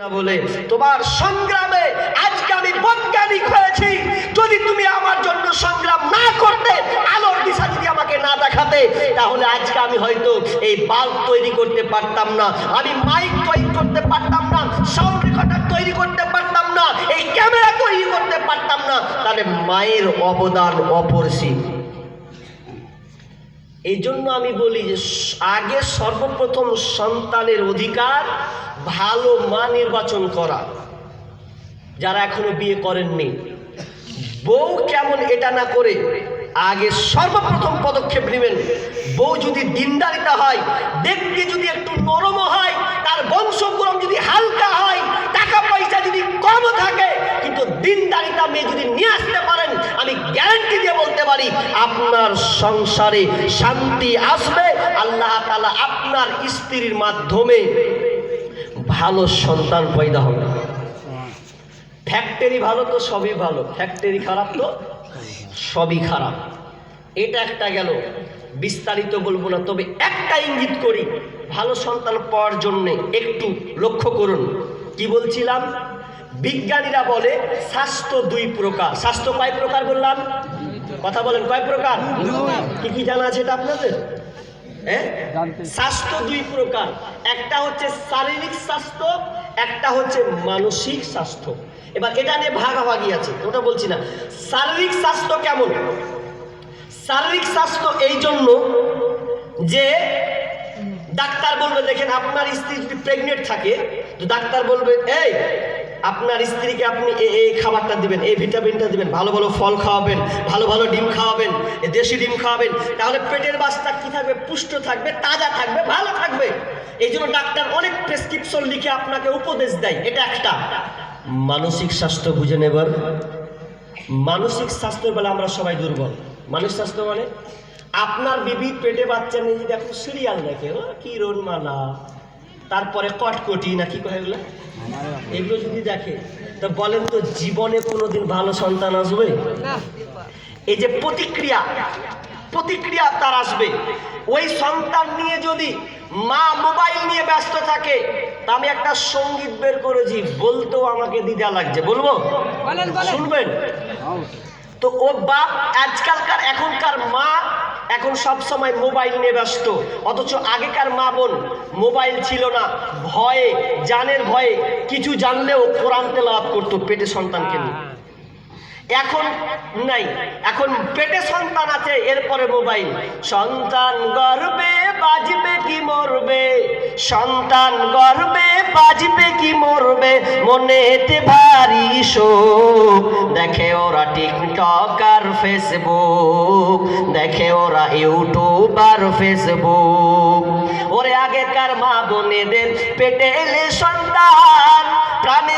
না বলে তোমার সংগ্রামে আজকে আমি বৈজ্ঞানিক হয়েছি যদি তুমি আমার জন্য সংগ্রাম না করতে, আলোর দিশা যদি আমাকে না দেখাতে, তাহলে আজকে আমি হয়তো এই বাল্ব তৈরি করতে পারতাম না, আমি মাইক তৈরি করতে পারতাম না, সাউন্ড রেকর্ডার তৈরি করতে পারতাম না, এই ক্যামেরা তৈরি করতে পারতাম না, তাহলে মায়ের অবদান অপরিসীম। এই জন্য আমি বলি যে আগে সর্বপ্রথম সন্তানের অধিকার ভালো মা নির্বাচন করা। যারা এখনও বিয়ে করেননি। বউ কেমন এটা না করে আগে সর্বপ্রথম পদক্ষেপ নেবেন। বউ যদি দিনদারিতা হয়, দেখতে যদি একটু নরম হয়, তার বংশক্রম যদি হালকা হয় টাকা পয়সা যদি কম থাকে, কিন্তু দিনদারিতা মেয়ে যদি নিয়ে আসতে পারেন, আমি গ্যারান্টি দিয়ে বলতে পারি, আপনার সংসারে শান্তি আসবে, আল্লাহ তালা আপনার স্ত্রীর মাধ্যমে ভালো সন্তান পয়দা হবে। ফ্যাক্টরি ভালো তো সবই ভালো ফ্যাক্টরি খারাপ তো সবই খারাপ। এটা একটা গেল বিস্তারিত বলব না তবে একটা ইঙ্গিত করি ভালো সন্তান পাওয়ার জন্যে একটু লক্ষ্য করুন। কি বলছিলাম? বিজ্ঞানীরা বলে স্বাস্থ্য দুই প্রকার। স্বাস্থ্য কয় প্রকার বললাম? কথা বলেন কয় প্রকার? কি কি জানা আছে এটা আপনাদের? হ্যাঁ? স্বাস্থ্য দুই প্রকার। একটা হচ্ছে শারীরিক স্বাস্থ্য, একটা হচ্ছে মানসিক স্বাস্থ্য। এবার এটা নিয়ে ভাগাভাগি আছে, ওটা বলছি না। শারীরিক স্বাস্থ্য কেমন? শারীরিক স্বাস্থ্য এই জন্য যে ডাক্তার বলবে, দেখেন আপনার স্ত্রী যদি প্রেগনেন্ট থাকে, তো ডাক্তার বলবে, এই, আপনার স্ত্রীকে আপনি এই খাবারটা দিবেন এই ভিটামিনটা দিবেন, ভালো ভালো ফল খাওয়াবেন, ভালো ভালো ডিম খাওয়াবেন দেশি ডিম খাওয়াবেন, তাহলে পেটের বাসটা কি থাকবে? পুষ্ট থাকবে, তাজা থাকবে, ভালো থাকবে। এই জন্য ডাক্তার অনেক প্রেসক্রিপশন লিখে আপনাকে উপদেশ দেয়। এটা একটা। মানসিক স্বাস্থ্য বুঝে নেবার মানসিক স্বাস্থ্যের বেলা আমরা সবাই দুর্বল। মানসিক স্বাস্থ্য মানে আপনার বিবি পেটে বাচ্চা নিয়ে যদি এখন সিরিয়াল দেখে ও কি রোনমালা তারপরে কটকটি না কি কয় এগুলো? এগুলো যদি দেখে তো বলেন তো জীবনে কোনোদিন ভালো সন্তান আসবে? এই যে প্রতিক্রিয়া প্রতিক্রিয়া তার আসবে। ওই সন্তান নিয়ে যদি মা মোবাইল নিয়ে ব্যস্ত থাকে তা আমি একটা সংগীত বের করেছি বলতেও আমাকে দ্বিধা লাগছে। বলব। শুনবেন? তো ও বাপ আজকালকার এখনকার মা এখন সব সময় মোবাইল নিয়ে ব্যস্ত। অথচ আগেকার মা বোন মোবাইল ছিল না। ভয়ে জানের ভয়ে কিছু জানলেও কোরআন তেলাওয়াত করতো পেটে সন্তানকে নিয়ে। এখন নাই। এখন পেটে সন্তান আছে, এরপরে মোবাইল। সন্তান গর্বে বাজবে কি মরবে? সন্তান গর্বে বাজবে কি মরবে? মনেতে ভারী শোক। দেখে ওরা টিকটক আর ফেসবুক। দেখে ওরা ইউটিউব আর ফেসবুক। ওরে আগেকার মা বোনেদের পেটে এলে সন্তান, প্রাণে